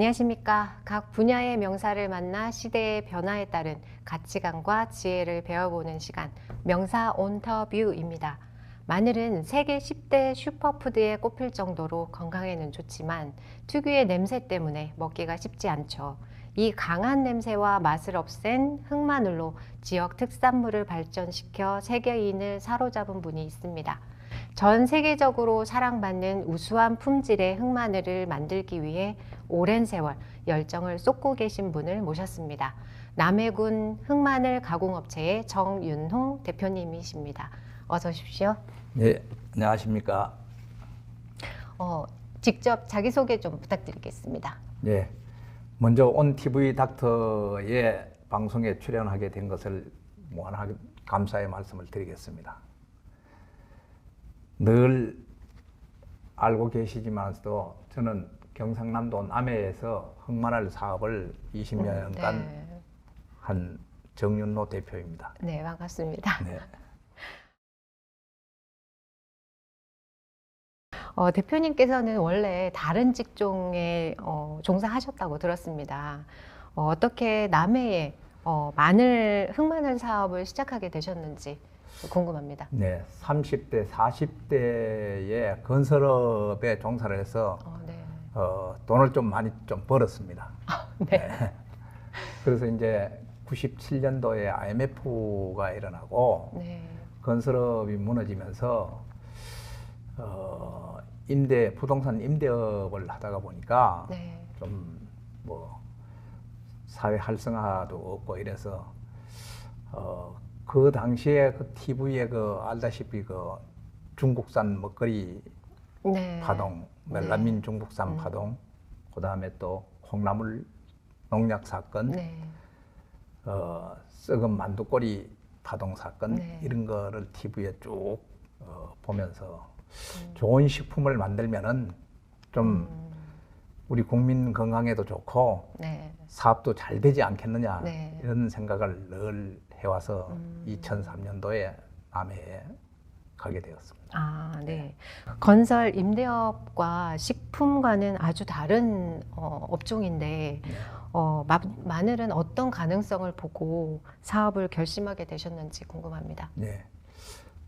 안녕하십니까. 각 분야의 명사를 만나 시대의 변화에 따른 가치관과 지혜를 배워보는 시간, 명사 온터뷰입니다. 마늘은 세계 10대 슈퍼푸드에 꼽힐 정도로 건강에는 좋지만 특유의 냄새 때문에 먹기가 쉽지 않죠. 이 강한 냄새와 맛을 없앤 흑마늘로 지역 특산물을 발전시켜 세계인을 사로잡은 분이 있습니다. 전 세계적으로 사랑받는 우수한 품질의 흑마늘을 만들기 위해 오랜 세월 열정을 쏟고 계신 분을 모셨습니다. 남해군 흑마늘 가공업체의 정윤홍 대표님이십니다. 어서 오십시오. 네, 안녕하십니까. 어, 직접 자기소개 좀 부탁드리겠습니다. 네, 먼저 온 TV 닥터의 방송에 출연하게 된 것을 무한하게 감사의 말씀을 드리겠습니다. 늘 알고 계시지만도 저는 경상남도 남해에서 흑마늘 사업을 20년간 네, 한 정윤로 대표입니다. 네, 반갑습니다. 네. 어, 대표님께서는 원래 다른 직종에 어, 종사하셨다고 들었습니다. 어, 어떻게 남해에 어, 마늘 흑마늘 사업을 시작하게 되셨는지 궁금합니다. 네, 30대, 40대에 건설업에 종사를 해서 어, 네. 어, 돈을 좀 많이 좀 벌었습니다. 네. 그래서 이제 97년도에 IMF가 일어나고 네. 건설업이 무너지면서 어, 임대 부동산 임대업을 하다가 보니까 네. 좀뭐 사회 활성화도 없고 이래서 어, 그 당시에 그 TV에 그 알다시피 그 중국산 먹거리 네. 파동, 네. 멜라민 중국산 음. 파동, 그 다음에 또 콩나물 농약 사건, 네. 어, 썩은 만두꼬리 파동 사건 네. 이런 거를 TV에 쭉 어, 보면서 음. 좋은 식품을 만들면은 좀 음, 우리 국민 건강에도 좋고 네. 사업도 잘 되지 않겠느냐 네. 이런 생각을 늘 해와서 음. 2003년도에 남해에 가게 되었습니다. 아, 네. 건설 임대업과 식품과는 아주 다른 어, 업종인데 네. 어, 마, 마늘은 어떤 가능성을 보고 사업을 결심하게 되셨는지 궁금합니다. 네.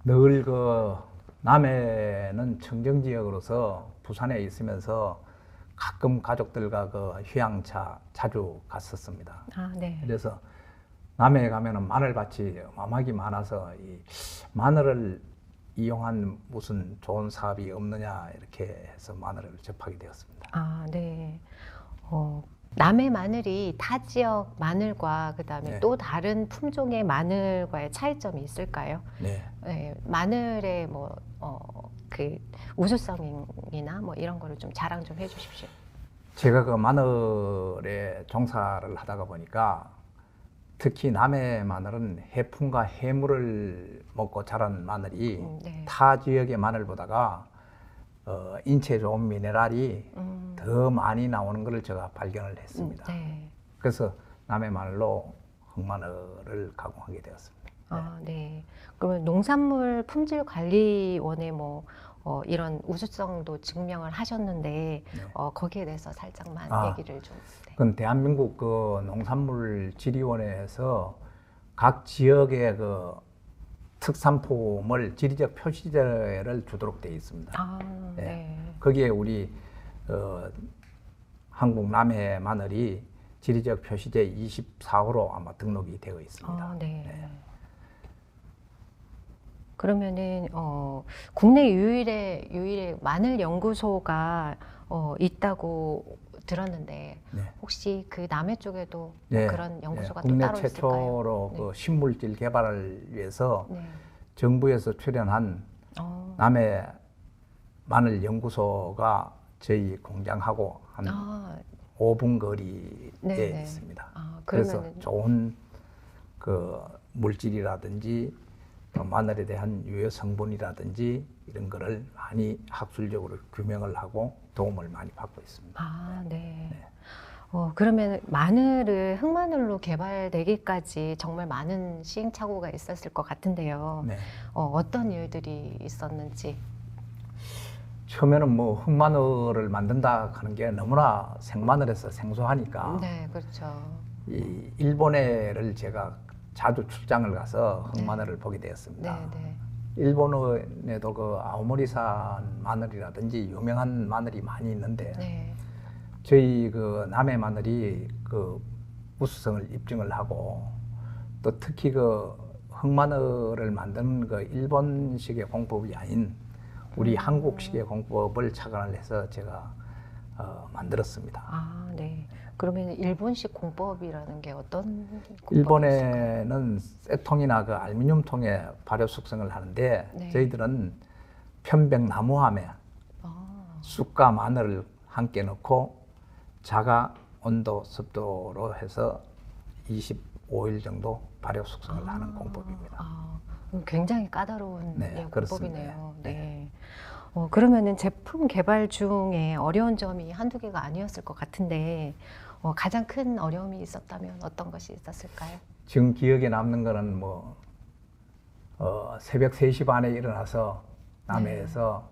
늘그 남해는 청정 지역으로서 부산에 있으면서 가끔 가족들과 그 휴양차 자주 갔었습니다. 아, 네. 그래서 남해에 가면은 마늘밭이 어마어마하게 많아서 이 마늘을 이용한 무슨 좋은 사업이 없느냐 이렇게 해서 마늘을 접하게 되었습니다. 아, 네. 어, 남해 마늘이 타 지역 마늘과 그다음에 네. 또 다른 품종의 마늘과의 차이점이 있을까요? 네. 네, 마늘의 뭐, 어, 그 우수성이나 뭐 이런 거를 좀 자랑 좀 해주십시오. 제가 그 마늘에 종사를 하다가 보니까 특히 남해 마늘은 해풍과 해물을 먹고 자란 마늘이 음, 네. 타 지역의 마늘보다가 어, 인체 좋은 미네랄이 음, 더 많이 나오는 것을 제가 발견을 했습니다. 네. 그래서 남해 마늘로 흑마늘을 가공하게 되었습니다. 아, 네. 그러면 농산물 품질 관리원에 뭐 어, 이런 우수성도 증명을 하셨는데 네. 어, 거기에 대해서 살짝만 아. 얘기를 좀. 네. 그건 대한민국 그 농산물 지리원에서 각 지역의 그 특산품을 지리적 표시제를 주도록 되어 있습니다. 아, 네. 네. 거기에 우리 어, 한국 남해 마늘이 지리적 표시제 24호로 아마 등록이 되어 있습니다. 아, 네. 그러면은 어, 국내 유일의 유일의 마늘 연구소가 어, 있다고 들었는데 네. 혹시 그 남해 쪽에도 뭐 네, 그런 연구소가 또 국내 따로 있을까요? 최초로 네. 그 신물질 개발을 위해서 네. 정부에서 출연한 어, 남해 마늘 연구소가 저희 공장하고 한 아, 5분 거리에 네, 네. 있습니다. 아, 그래서 좋은 그 물질이라든지 또 마늘에 대한 유효 성분이라든지 이런 거를 많이 학술적으로 규명을 하고 도움을 많이 받고 있습니다. 아, 네. 어, 그러면 마늘을 흑마늘로 개발되기까지 정말 많은 시행착오가 있었을 것 같은데요. 네. 어, 어떤 일들이 있었는지. 처음에는 뭐 흑마늘을 만든다 하는 게 너무나 생마늘에서 생소하니까 네, 그렇죠. 이 일본에를 제가 자주 출장을 가서 네. 흑마늘을 보게 되었습니다. 네, 네. 일본에도 그 아오모리산 마늘이라든지 유명한 마늘이 많이 있는데 네. 저희 그 남해 마늘이 그 우수성을 입증을 하고 또 특히 그 흑마늘을 만드는 그 일본식의 공법이 아닌 우리 한국식의 공법을 착안을 해서 제가 어, 만들었습니다. 아, 네. 그러면 일본식 공법이라는 게 어떤? 일본에는 쇠통이나 그 알루미늄 통에 발효 숙성을 하는데 네. 저희들은 편백나무함에 아, 쑥과 마늘을 함께 넣고 자가 온도 습도로 해서 25일 정도 발효 숙성을 하는 공법입니다. 아, 음, 굉장히 까다로운 네, 예. 공법이네요. 네. 어, 그러면은 제품 개발 중에 어려운 점이 한두 개가 아니었을 것 같은데 어, 가장 큰 어려움이 있었다면 어떤 것이 있었을까요? 지금 기억에 남는 거는 뭐 어, 새벽 3시 반에 일어나서 남해에서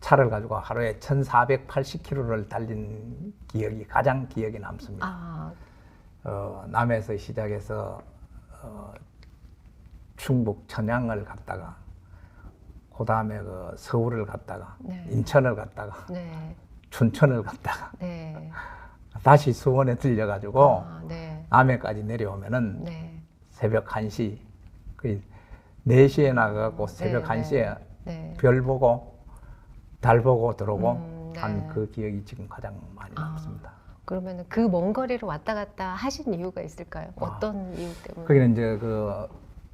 차를 가지고 하루에 1,480km를 달린 기억이 가장 기억에 남습니다. 아, 어, 남해에서 시작해서 어, 충북 천양을 갔다가 그 다음에 그 서울을 갔다가 네. 인천을 갔다가 네, 춘천을 갔다가 네, 다시 수원에 들려가지고 아, 네, 남해까지 내려오면은 네, 새벽 1시 거의 4시에 나가고 새벽 네, 1시에 네. 별 보고 달 보고 들어오고 음, 네. 한그 기억이 지금 가장 많이 아. 남습니다. 그러면은 그먼 거리를 왔다 갔다 하신 이유가 있을까요? 아. 어떤 이유 때문에? 거기는 이제 그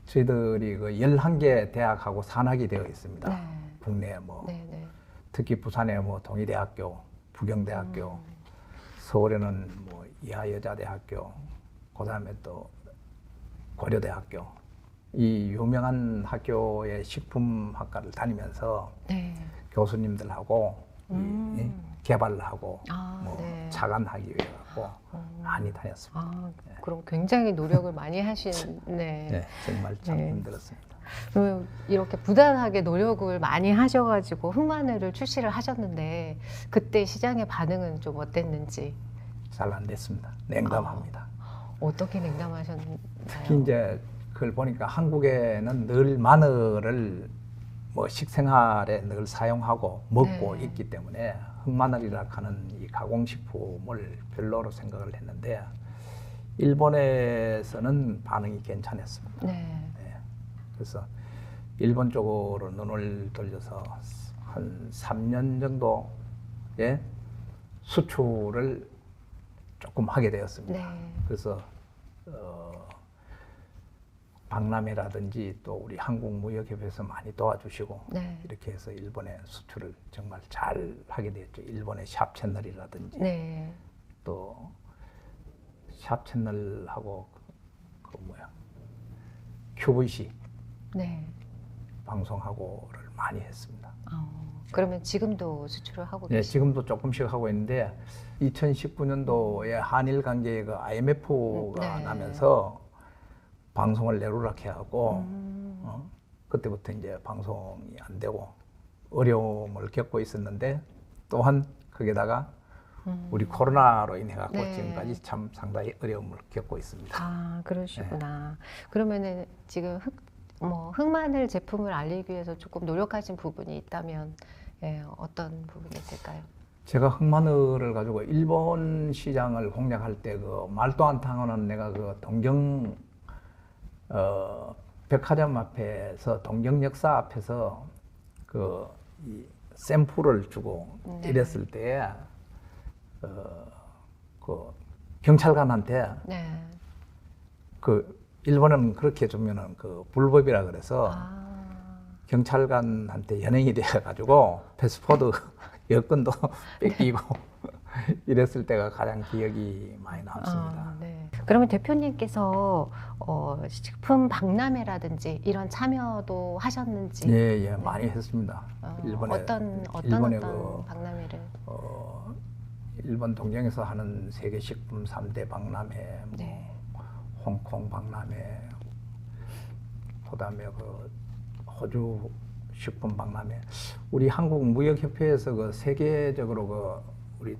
저희들이 그 11개 대학하고 산학이 되어 있습니다. 네. 국내에 뭐 네, 네. 특히 부산에 뭐 동의대학교, 부경대학교, 음. 서울에는 뭐 이하여자대학교, 그 다음에 또 고려대학교 이 유명한 학교의 식품학과를 다니면서 네. 교수님들하고 이- 음. 이 개발을 하고 아, 뭐 네. 착안하기 위해 갖고 음. 많이 다녔습니다. 아, 그럼 굉장히 노력을 많이 하신, 네. 네, 정말 참 네. 힘들었습니다. 이렇게 부단하게 노력을 많이 하셔가지고 흑마늘을 출시를 하셨는데 그때 시장의 반응은 좀 어땠는지 잘 안 됐습니다. 냉담합니다. 어떻게 냉담하셨나요? 특히 이제 그걸 보니까 한국에는 늘 마늘을 뭐 식생활에 늘 사용하고 먹고 네. 있기 때문에 흑마늘이라 하는 이 가공식품을 별로로 생각을 했는데 일본에서는 반응이 괜찮았습니다. 네. 네. 그래서 일본 쪽으로 눈을 돌려서 한 3년 정도의 수출을 조금 하게 되었습니다. 네. 그래서 어, 박람회라든지 또 우리 한국무역협회에서 많이 도와주시고 네. 이렇게 해서 일본에 수출을 정말 잘 하게 되었죠. 일본의 샵 채널이라든지 네. 또샵 채널하고 그, 그 뭐야 QVC 네. 방송하고를 많이 했습니다. 어, 그러면 지금도 수출을 하고 네, 계시죠? 지금도 조금씩 하고 있는데 2019년도에 한일 관계의 그 IMF가 네. 나면서 방송을 내로락해 하고 음, 어, 그때부터 이제 방송이 안 되고 어려움을 겪고 있었는데 또한 거기다가 음. 우리 코로나로 인해 갖고 네. 지금까지 참 상당히 어려움을 겪고 있습니다. 아, 그러시구나. 네. 그러면은 지금 흑, 뭐 흑마늘 제품을 알리기 위해서 조금 노력하신 부분이 있다면 예, 어떤 부분이 있을까요? 제가 흑마늘을 가지고 일본 시장을 공략할 때 그 말도 안 통하는 내가 그 동경 어 백화점 앞에서 동경 역사 앞에서 그이 샘플을 주고 네. 이랬을 때에 어그 경찰관한테 네. 그 일본은 그렇게 주면은 그 불법이라 그래서 아, 경찰관한테 연행이 돼 가지고 패스포드 여권도 뺏기고 이랬을 때가 가장 기억이 많이 남습니다. 아, 네. 그러면 대표님께서 어, 식품 박람회라든지 이런 참여도 하셨는지 예, 예, 많이 했습니다. 어, 일본에 어떤 어떤 일본의 어떤 그 박람회를 어, 일본 동경에서 하는 세계 식품 3대 박람회, 뭐 네. 홍콩 박람회, 그다음에 그 호주 식품 박람회. 우리 한국 무역협회에서 그 세계적으로 그 우리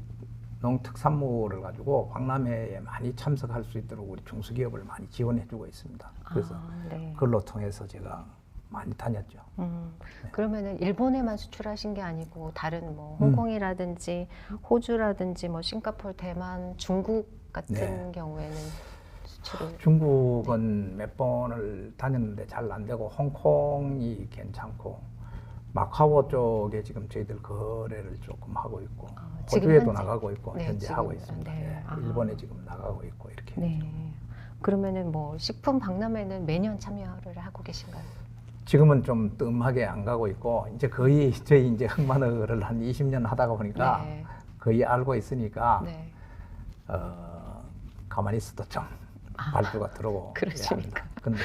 농특산물을 가지고 박람회에 많이 참석할 수 있도록 우리 중소기업을 많이 지원해주고 있습니다. 그래서 아, 네. 그걸로 통해서 제가 많이 다녔죠. 음, 네. 그러면은 일본에만 수출하신 게 아니고 다른 뭐 음. 홍콩이라든지 호주라든지 뭐 싱가포르, 대만, 중국 같은 네. 경우에는 중국은 몇 번을 다녔는데 잘 안 되고 홍콩이 괜찮고 마카오 쪽에 지금 저희들 거래를 조금 하고 있고 아, 호주에도 현재? 나가고 있고 네, 현재 지금, 하고 있습니다. 네. 예, 아. 일본에 지금 나가고 있고 이렇게. 네. 그러면은 뭐 식품 박람회는 매년 참여를 하고 계신가요? 지금은 좀 뜸하게 안 가고 있고 이제 거의 저희 이제 흑마늘을 한 20년 하다가 보니까 네. 거의 알고 있으니까 네. 어, 가만히 있어도 좀 아, 발주가 들어오고 합니다. 근데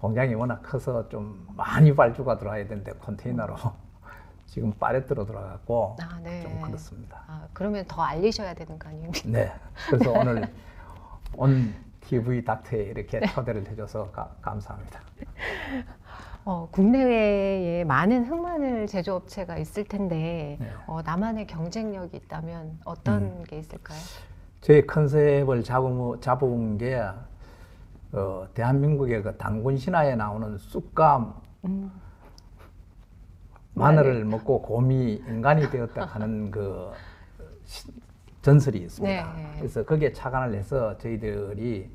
공장이 워낙 커서 좀 많이 발주가 들어와야 되는데 컨테이너로 지금 파레트로 들어갔고 아, 네. 좀 그렇습니다. 아, 그러면 더 알리셔야 되는 거 아닙니까? 네. 그래서 오늘 온 TV 닥터에 이렇게 네. 초대를 해줘서 가- 감사합니다. 어, 국내외에 많은 흑마늘 제조업체가 있을 텐데 네. 어, 나만의 경쟁력이 있다면 어떤 음. 게 있을까요? 저희 컨셉을 잡은, 잡은 게 어, 대한민국의 그 당군 신화에 나오는 쑥과 음. 마늘을 먹고 곰이 인간이 되었다 하는 그 시- 전설이 있습니다. 네. 그래서 거기에 착안을 해서 저희들이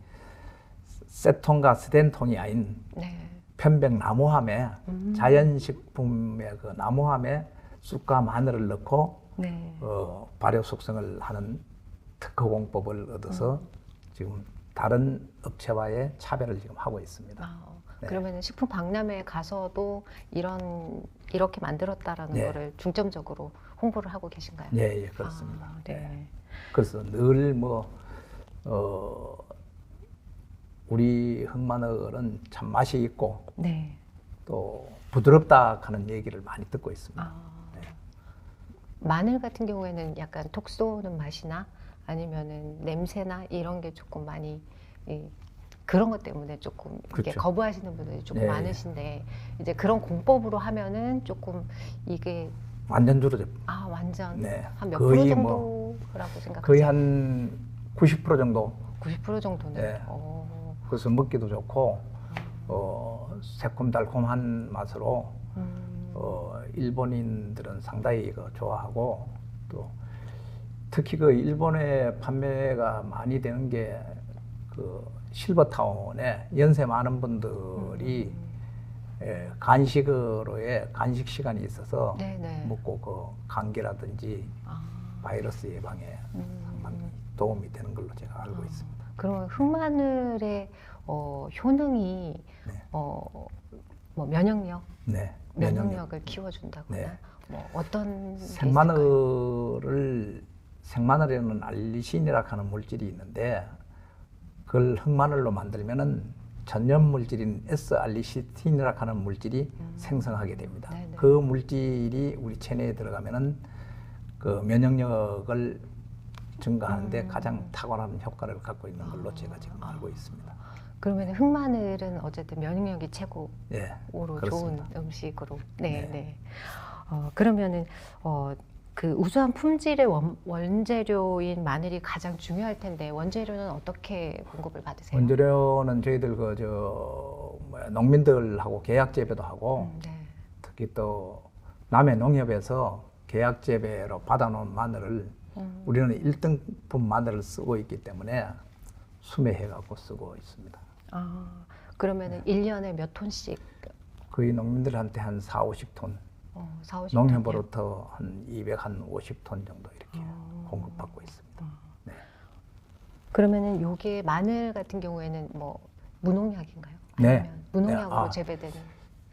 세통과 스텐통이 아닌 네. 편백 나무함에 음. 자연식품의 그 나무함에 쑥과 마늘을 넣고 네. 어, 발효 숙성을 하는 특허 공법을 얻어서 음. 지금 다른 업체와의 차별을 지금 하고 있습니다. 아, 네. 그러면 식품 박람회에 가서도 이런 이렇게 만들었다라는 네. 거를 중점적으로 홍보를 하고 계신가요? 예, 예, 그렇습니다. 아, 네. 그래서 늘 뭐, 어, 우리 흑마늘은 참 맛이 있고 네. 또 부드럽다 하는 얘기를 많이 듣고 있습니다. 아, 네. 마늘 같은 경우에는 약간 톡 쏘는 맛이나 아니면은 냄새나 이런 게 조금 많이 이, 그런 것 때문에 조금 이렇게 그렇죠. 거부하시는 분들이 조금 네. 많으신데 이제 그런 공법으로 하면은 조금 이게 완전 줄어져. 아 완전 네. 한 몇 프로 거의 뭐 정도라고 생각하세요? 거의 한 90% 정도. 90% 정도는. 네. 어, 그래서 먹기도 좋고, 어, 새콤달콤한 맛으로 음, 어, 일본인들은 상당히 그 좋아하고 또 특히 그 일본에 판매가 많이 되는 게 그 실버타운에 연세 많은 분들이 예, 간식으로의 간식 시간이 있어서 네네. 먹고 그 감기라든지 아, 바이러스 예방에 음. 상당히 도움이 되는 걸로 제가 알고 아, 있습니다. 그러면 흑마늘의 어, 효능이 네. 어, 뭐 면역력, 네, 면역력을 키워준다거나 네. 뭐 어떤? 생마늘을 생마늘에는 알리신이라 하는 물질이 있는데 그걸 흑마늘로 만들면은 전염 물질인 S-알리시틴이라 하는 물질이 생성하게 됩니다. 음. 네네. 그 물질이 우리 체내에 들어가면은 그 면역력을 증가하는데 음. 가장 탁월한 효과를 갖고 있는 걸로 아. 제가 지금 알고 있습니다. 그러면 흑마늘은 어쨌든 면역력이 최고로 예, 좋은. 음식으로. 네, 네. 네. 어, 그러면은 어, 그 우수한 품질의 원, 원재료인 마늘이 가장 중요할 텐데 원재료는 어떻게 공급을 받으세요? 원재료는 저희들 그 저 농민들하고 계약 재배도 하고 음, 네. 특히 또 남해 농협에서 계약 재배로 받아놓은 마늘을 음. 우리는 1등품 마늘을 쓰고 있기 때문에 수매해 갖고 쓰고 있습니다. 아, 그러면은 일 1년에 몇 톤씩 거의 농민들한테 한 4, 50톤, 어, 4, 50 농협으로부터 한 200, 한 50톤 정도 이렇게 음. 공급받고 있습니다. 네. 그러면은 요게 마늘 같은 경우에는 뭐 무농약인가요? 네. 아니면 무농약으로 네, 아. 재배되는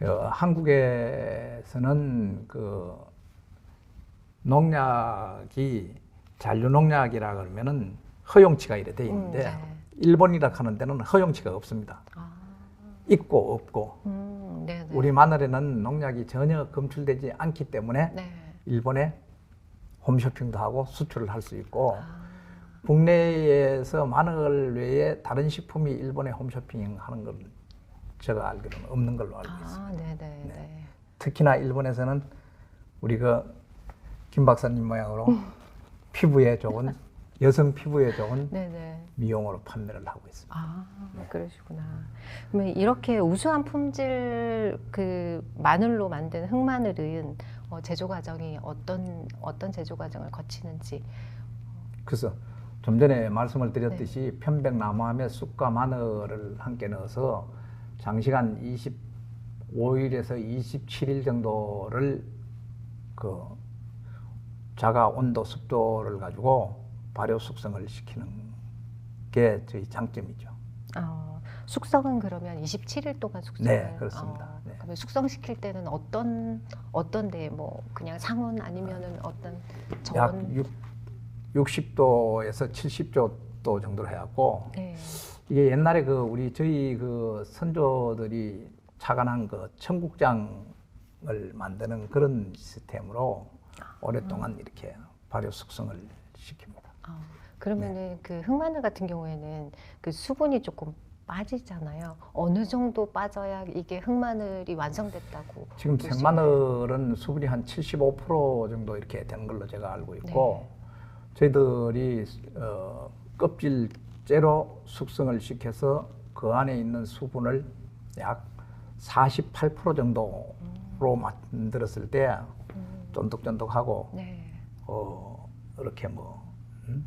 어, 한국에서는 그 농약이 잔류농약이라 그러면은 허용치가 이래 돼 있는데 음, 네. 일본이라 하는 데는 허용치가 없습니다. 아, 있고 없고 음, 네, 네. 우리 마늘에는 농약이 전혀 검출되지 않기 때문에 네. 일본에 홈쇼핑도 하고 수출을 할 수 있고 아, 국내에서 마늘 외에 다른 식품이 일본에 홈쇼핑하는 건 제가 알기로는 없는 걸로 알고 있습니다. 아, 네, 네, 네. 네. 특히나 일본에서는 우리 그 김 박사님 모양으로 피부에 좋은 여성 피부에 좋은 네네. 미용으로 판매를 하고 있습니다. 아, 그러시구나. 그러면 이렇게 우수한 품질 그 마늘로 만든 흑마늘은 어, 제조 과정이 어떤 어떤 제조 과정을 거치는지. 그래서 좀 전에 말씀을 드렸듯이 편백나무함에 쑥과 마늘을 함께 넣어서 장시간 25일에서 27일 정도를 그 자가 온도 습도를 가지고 발효 숙성을 시키는 게 저희 장점이죠. 어, 숙성은 그러면 27일 동안 숙성. 네, 그렇습니다. 네. 그러면 숙성시킬 때는 어떤 어떤 데 뭐 그냥 상온 아니면은 어떤 약 저온. 6, 60도에서 70도 정도로 해갖고 네. 이게 옛날에 그 우리 저희 그 선조들이 착안한 그 청국장을 만드는 그런 시스템으로 오랫동안 이렇게 발효 숙성을 시킵니다. 아, 그러면은 그 흑마늘 같은 경우에는 그 수분이 조금 빠지잖아요. 어느 정도 빠져야 이게 흑마늘이 완성됐다고. 지금 생마늘은 수분이 한 75% 정도 이렇게 되는 걸로 제가 알고 있고 저희들이 어, 껍질째로 숙성을 시켜서 그 안에 있는 수분을 약 48% 정도로 만들었을 때 음, 쫀득쫀득하고 네. 어, 이렇게 뭐 음?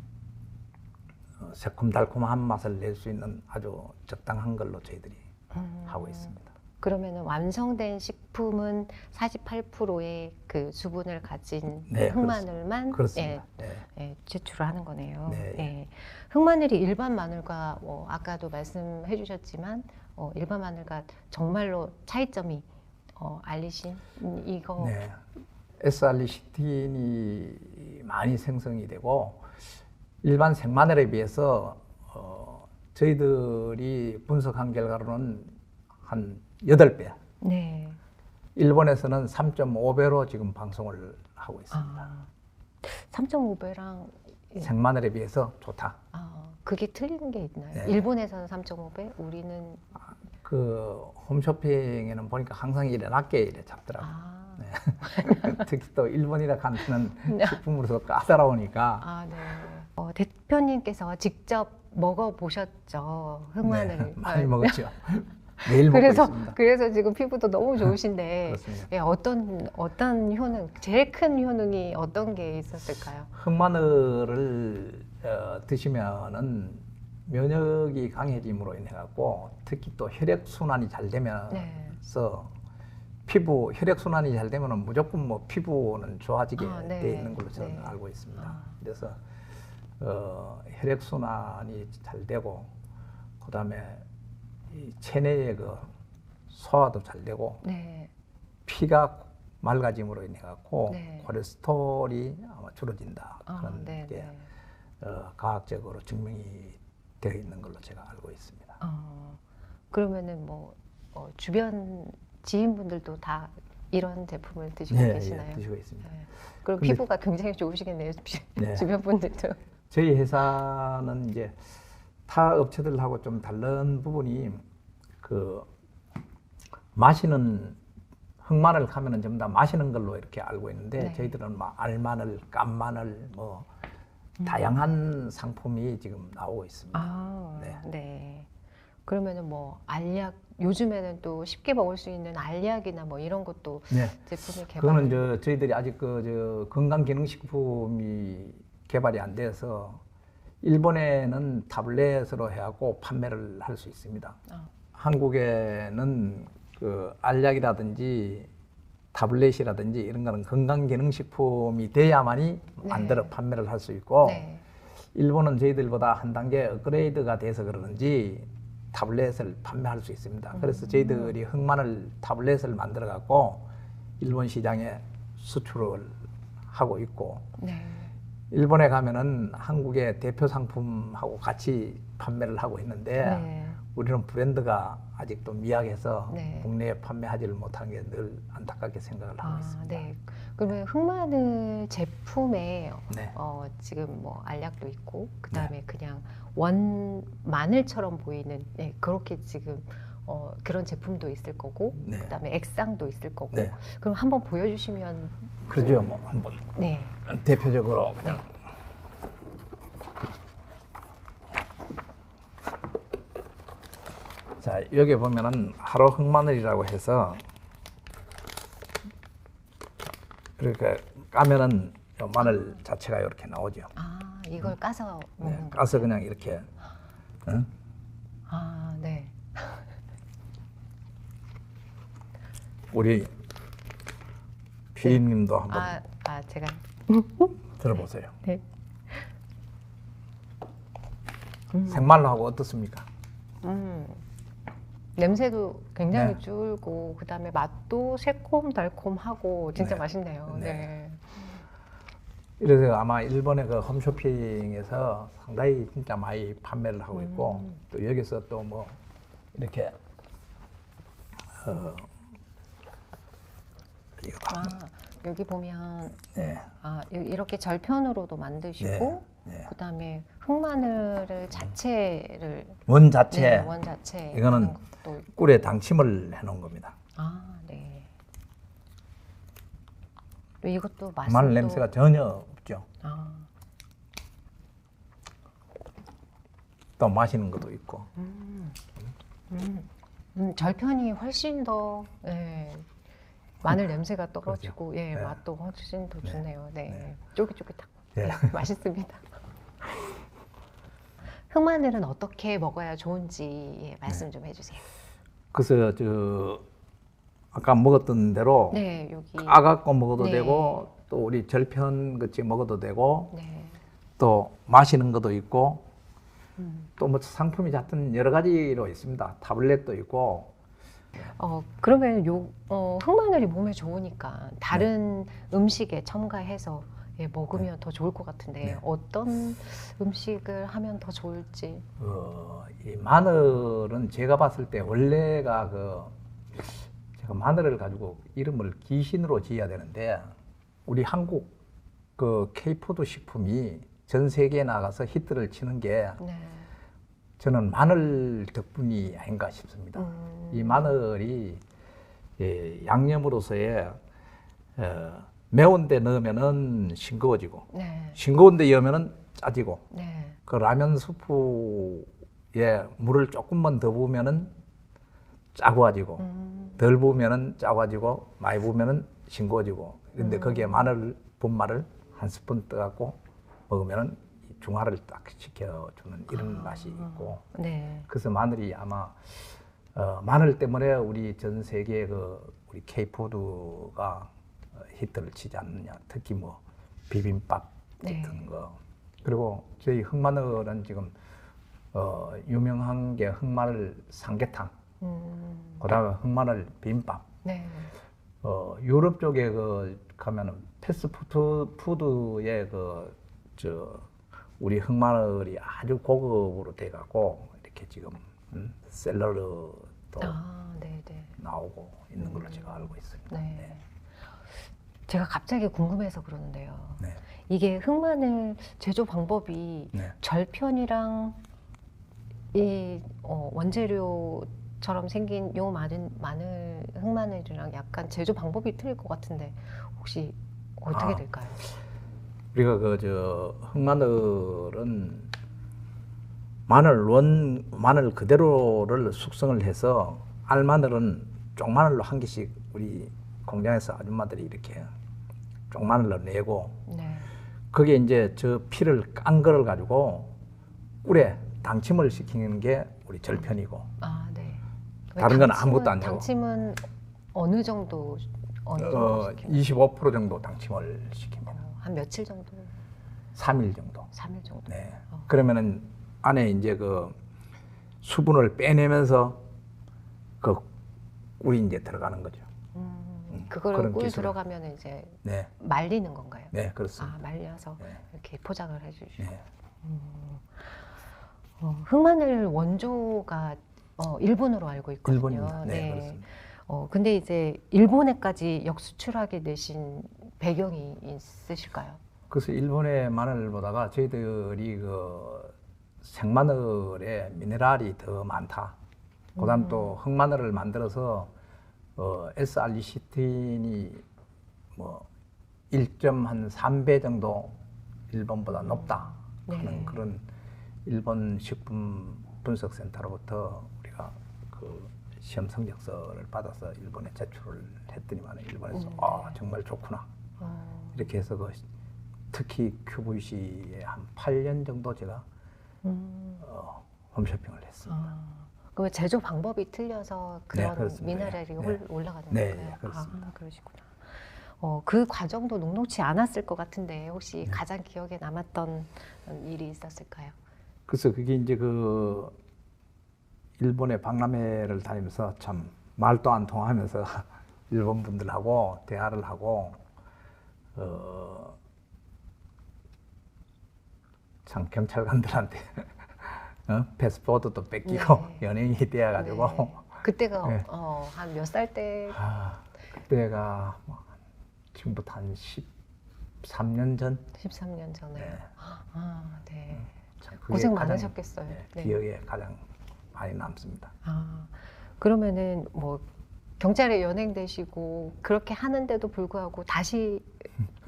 어, 새콤달콤한 맛을 낼 수 있는 아주 적당한 걸로 저희들이 음, 하고 있습니다. 그러면은 완성된 식품은 48%의 그 수분을 가진 네, 흑마늘만 그렇습니다. 네. 예, 예, 제출을 하는 거네요. 네. 예. 흑마늘이 일반 마늘과 뭐 아까도 말씀해 주셨지만 어, 일반 마늘과 정말로 차이점이 어, 알리신 음, 이거 네. S알리시틴이 많이 생성이 되고 일반 생마늘에 비해서 어, 저희들이 분석한 결과로는 한 8배, 네. 일본에서는 3.5배로 지금 방송을 하고 있습니다. 아, 3.5배랑 예. 생마늘에 비해서 좋다. 아, 그게 틀린 게 있나요? 네. 일본에서는 3.5배, 우리는 그 홈쇼핑에는 보니까 항상 이래 낮게 이래 잡더라고요. 아, 특히 또 일본이라 하는 네. 식품으로서 까다로우니까 아, 네. 어, 대표님께서 직접 먹어 보셨죠 흑마늘. 네, 많이 아, 먹었죠. 매일 먹고 그래서 있습니다. 그래서 지금 피부도 너무 좋으신데 그렇습니다. 예, 어떤 어떤 효능 제일 큰 효능이 어떤 게 있었을까요? 흑마늘을 어, 드시면은 면역이 강해짐으로 인해 갖고 특히 또 혈액 순환이 잘 되면서 네. 피부 혈액 순환이 잘 되면은 무조건 뭐 피부는 좋아지게 아, 네. 돼 있는 걸로 저는 네. 알고 있습니다. 아. 그래서 어, 혈액 순환이 잘 되고 그다음에 이 체내의 그 소화도 잘 되고 네. 피가 맑아짐으로 인해 갖고 네. 콜레스테롤이 아마 줄어진다 아, 그런 네, 게 네. 어, 과학적으로 증명이 되어 있는 걸로 제가 알고 있습니다. 어, 그러면은 뭐 어, 주변 지인분들도 다 이런 제품을 드시고 네, 계시나요? 예, 드시고 있습니다. 네. 그럼 피부가 굉장히 좋으시겠네요. 주- 네. 주변 분들도. 저희 회사는 이제 타 업체들하고 좀 다른 부분이 그 마시는 흑마늘 하면은 전부 다 마시는 걸로 이렇게 알고 있는데 네. 저희들은 막 알마늘, 깐마늘 뭐 다양한 상품이 지금 나오고 있습니다. 아, 네. 네. 그러면은 뭐 알약 요즘에는 또 쉽게 먹을 수 있는 알약이나 뭐 이런 것도 네. 제품이 개발. 그거는 저 저희들이 아직 그 저 건강 기능식품이 개발이 안 돼서 일본에는 타블렛으로 해갖고 판매를 할 수 있습니다. 아. 한국에는 그 알약이라든지 타블렛이라든지 이런 거는 건강기능식품이 돼야만이 네. 만들어 판매를 할 수 있고 네. 일본은 저희들보다 한 단계 업그레이드가 돼서 그러는지 타블렛을 판매할 수 있습니다. 그래서 저희들이 흑마늘 타블렛을 만들어 갖고 일본 시장에 수출을 하고 있고 네. 일본에 가면은 한국의 대표 상품하고 같이 판매를 하고 있는데 네. 우리는 브랜드가 아직도 미약해서 네. 국내에 판매하지를 못하는 게늘 안타깝게 생각을 하고 아, 있습니다. 네. 그러면 흑마늘 제품에 네. 어, 지금 뭐 알약도 있고 그다음에 그냥 원 마늘처럼 보이는 네, 그렇게 지금 어, 그런 제품도 있을 거고 네. 그다음에 액상도 있을 거고 네. 그럼 한번 보여주시면 그러죠. 뭐 한번 네. 대표적으로 그냥 자 여기 보면은 하루 흑마늘이라고 해서 이렇게 까면은 요 마늘 자체가 이렇게 나오죠. 아 이걸 까서 네, 먹는 거. 까서 그냥 이렇게 응? 아 네. 우리 피디님도 한번 아, 아 제가 들어보세요. 네. 생말로 하고 어떻습니까? 음. 냄새도 굉장히 네. 줄고 그다음에 맛도 새콤달콤하고 진짜 네. 맛있네요. 네. 네. 이래서 아마 일본의 그 홈쇼핑에서 상당히 진짜 많이 판매를 하고 있고 음. 또 여기서 또 뭐 이렇게 어 이거 아 여기 보면 네, 아 이- 이렇게 절편으로도 만드시고 네. 그다음에 흑마늘을 자체를 원 자체 네, 원 자체 이거는. 꿀에 당침을 해놓은 겁니다. 아 네. 또 이것도 맛은 마늘 또- 냄새가 전혀 없죠. 아, 또 마시는 것도 있고 음, 음, 절편이 훨씬 더 예, 마늘 냄새가 떨어지고 예 네. 맛도 훨씬 더 네. 좋네요. 네, 네. 쫄깃쫄깃하고 네. 네, 맛있습니다. 흑마늘은 어떻게 먹어야 좋은지 예, 말씀 좀 해주세요. 그래서 저 아까 먹었던 대로 네 여기 까갖고 먹어도 네. 되고 또 우리 절편 같이 먹어도 되고 네. 또 마시는 것도 있고 음. 또뭐 상품이 하여튼 여러 가지로 있습니다. 타블렛도 있고 어 그러면 요 어, 흑마늘이 몸에 좋으니까 다른 네. 음식에 첨가해서 예, 먹으면 더 좋을 것 같은데 네. 어떤 음식을 하면 더 좋을지. 어, 이 마늘은 제가 봤을 때 원래가 그 제가 마늘을 가지고 이름을 귀신으로 지어야 되는데 우리 한국 그 K푸드 식품이 전 세계에 나가서 히트를 치는 게 네. 저는 마늘 덕분이 아닌가 싶습니다. 음. 이 마늘이 예, 양념으로서의 어, 매운데 넣으면은 싱거워지고 네. 싱거운데 넣으면은 짜지고 네. 그 라면 수프에 물을 조금만 더 부으면은 짜고아지고 음. 덜 부으면은 짜고아지고 많이 부으면은 싱거워지고 근데 음. 거기에 마늘 분말을 한 스푼 떠갖고 먹으면은 이 중화를 딱 시켜주는 이런 아. 맛이 있고 네. 그래서 마늘이 아마 어, 마늘 때문에 우리 전 세계 그 우리 어, 히트를 치지 않느냐. 특히 뭐 비빔밥 네. 같은 거. 그리고 저희 흑마늘은 지금 어, 유명한 게 흑마늘 삼계탕, 음. 그다음에 흑마늘 비빔밥. 네. 어, 유럽 쪽에 그 가면은 패스트푸드 푸드에 그저 우리 흑마늘이 아주 고급으로 돼 갖고 이렇게 지금 음, 샐러드도 아, 네, 네. 나오고 있는 걸로 제가 알고 있습니다. 네. 제가 갑자기 궁금해서 그러는데요. 네. 이게 흑마늘 제조 방법이 네. 절편이랑 이 어, 원재료처럼 생긴 요 마늘, 마늘 흑마늘이랑 약간 제조 방법이 틀릴 것 같은데 혹시 어떻게 아. 될까요? 우리가 그 저 흑마늘은 마늘 원 마늘 그대로를 숙성을 해서 알마늘은 쪽마늘로 한 개씩 우리 공장에서 아줌마들이 이렇게 쪽마늘로 내고 네. 그게 이제 저 피를 깐 거를 가지고 꿀에 당침을 시키는 게 우리 절편이고 아, 네. 다른 건 아무것도 안 되고. 당침은 어느 정도 어느 정도 어, 시키나요? 25% 정도 당침을 시킵니다. 어, 한 며칠 정도? 3일 정도. 3일 정도. 네. 어. 그러면은 안에 이제 그 수분을 빼내면서 그 꿀이 이제 들어가는 거죠. 음, 그거를 그런 꿀 기술을. 들어가면 이제 네, 말리는 건가요? 네 그렇습니다. 아, 말려서 네. 이렇게 포장을 해주시고. 네. 어, 흑마늘 원조가 어, 일본으로 알고 있거든요. 일본입니다. 네, 그렇습니다. 어, 근데 이제 일본에까지 역수출하게 되신 배경이 있으실까요? 그래서 일본의 마늘을 보다가 저희들이 그 생마늘에 미네랄이 더 많다. 그다음 또 흑마늘을 만들어서 어, SR리시틴이 뭐 1.3배 정도 일본보다 높다 하는 네. 그런 일본 식품 분석센터로부터 우리가 그 시험 성적서를 받아서 일본에 제출을 했더니만 일본에서 음, 아 네. 정말 좋구나 어, 이렇게 해서 그 특히 QVC에 한 8년 정도 제가 음, 어, 홈쇼핑을 했습니다. 아, 그러면 제조 방법이 틀려서 그런 그렇습니다. 미네랄이 네, 올- 올라가는 네, 건가요? 네, 그렇습니다. 아, 그러시구나. 어, 그 과정도 녹록치 않았을 것 같은데 혹시 네. 가장 기억에 남았던 일이 있었을까요? 그래서 그게 이제 그 일본의 박람회를 다니면서 참 말도 안 통하면서 일본 분들하고 대화를 하고 어, 참 경찰관들한테 어? 패스포드도 뺏기고 네. 연예인이 되어가지고 네. 그때가 네. 어, 한 몇 살 때? 아, 그때가 뭐 지금부터 한 13년 전 13년 전에. 네. 아, 네. 참 그게 고생 가장, 많으셨겠어요. 네, 네. 기억에 가장 많이 남습니다. 아, 그러면은 뭐 경찰에 연행되시고 그렇게 하는데도 불구하고 다시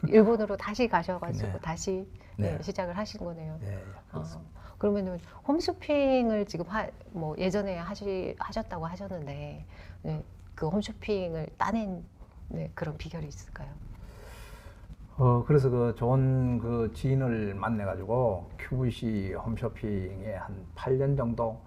일본으로 다시 가셔가지고 네. 다시 네. 네, 시작을 하신 거네요. 네, 아, 그렇습니다. 그러면은 홈쇼핑을 지금 하, 뭐 예전에 하시, 하셨다고 하셨는데 네, 그 홈쇼핑을 따낸 네, 그런 비결이 있을까요? 어, 그래서 그 좋은 그 지인을 만나가지고 QVC 홈쇼핑에 한 8년 정도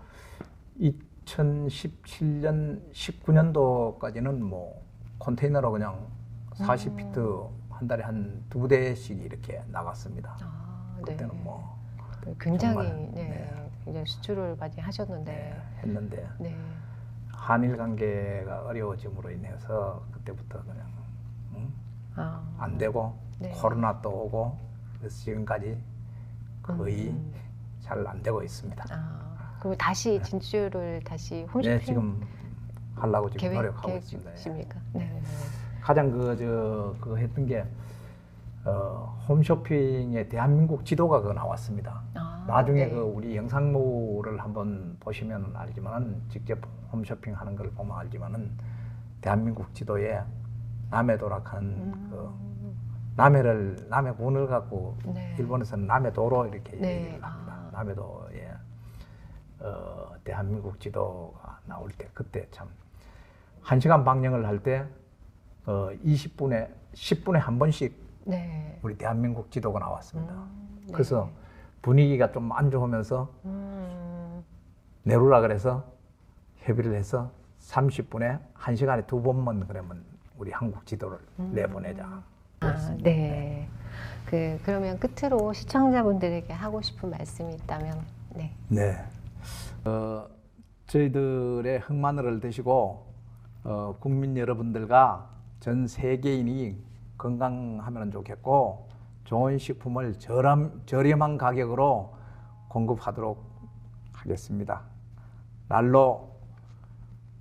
2017년, 19년도까지는 뭐 컨테이너로 그냥 40피트 한 달에 한 두 대씩 이렇게 나갔습니다. 아, 그때는 뭐 네, 굉장히 정말, 네, 네. 굉장히 수출을 많이 하셨는데 네, 했는데 네. 한일 관계가 어려워짐으로 인해서 그때부터 그냥 음, 아, 안 되고 네. 코로나 또 오고 그래서 지금까지 거의 음. 잘안 되고 있습니다. 아, 그리고 다시 진출을 다시 홈쇼핑 네, 지금 하려고 지금 계획 노력하고 계획 있습니다. 예. 중이십니까? 네. 가장 그저 그거 했던 게 어, 홈쇼핑에 대한민국 지도가 그 나왔습니다. 아, 나중에 네. 그 우리 영상물을 한번 보시면 알지만은 직접 홈쇼핑 하는 걸 보면 알지만은 대한민국 지도에 남해 도락한 음. 그 남해를 남해 군을 갖고 네. 일본에서는 남해 도로 이렇게 네. 얘기를 합니다. 아. 남해도에 어, 대한민국 지도가 나올 때 그때 참한 시간 방영을 할때 어, 20분에 10분에 한 번씩 네. 우리 대한민국 지도가 나왔습니다. 음, 네. 그래서 분위기가 좀 안 좋으면서 음, 내루라 그래서 협의를 해서 30분에 한 시간에 두 번만 그러면 우리 한국 지도를 음. 내보내자. 아, 네. 그 그러면 끝으로 시청자분들에게 하고 싶은 말씀이 있다면 네. 네. 어, 저희들의 흑마늘을 드시고 어, 국민 여러분들과 전 세계인이 건강하면 좋겠고 좋은 식품을 저렴, 저렴한 가격으로 공급하도록 하겠습니다. 날로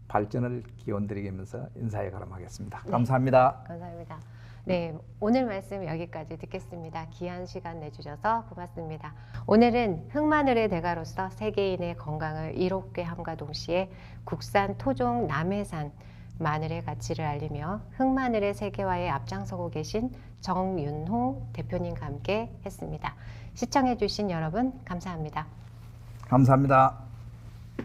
발전을 기원드리면서 인사에 가름하겠습니다. 감사합니다. 감사합니다. 네, 오늘 말씀 여기까지 듣겠습니다. 귀한 시간 내주셔서 고맙습니다. 오늘은 흑마늘의 대가로서 세계인의 건강을 이롭게 함과 동시에 국산 토종 남해산 마늘의 가치를 알리며 흑마늘의 세계화에 앞장서고 계신 정윤호 대표님과 함께 했습니다. 시청해주신 여러분 감사합니다. 감사합니다.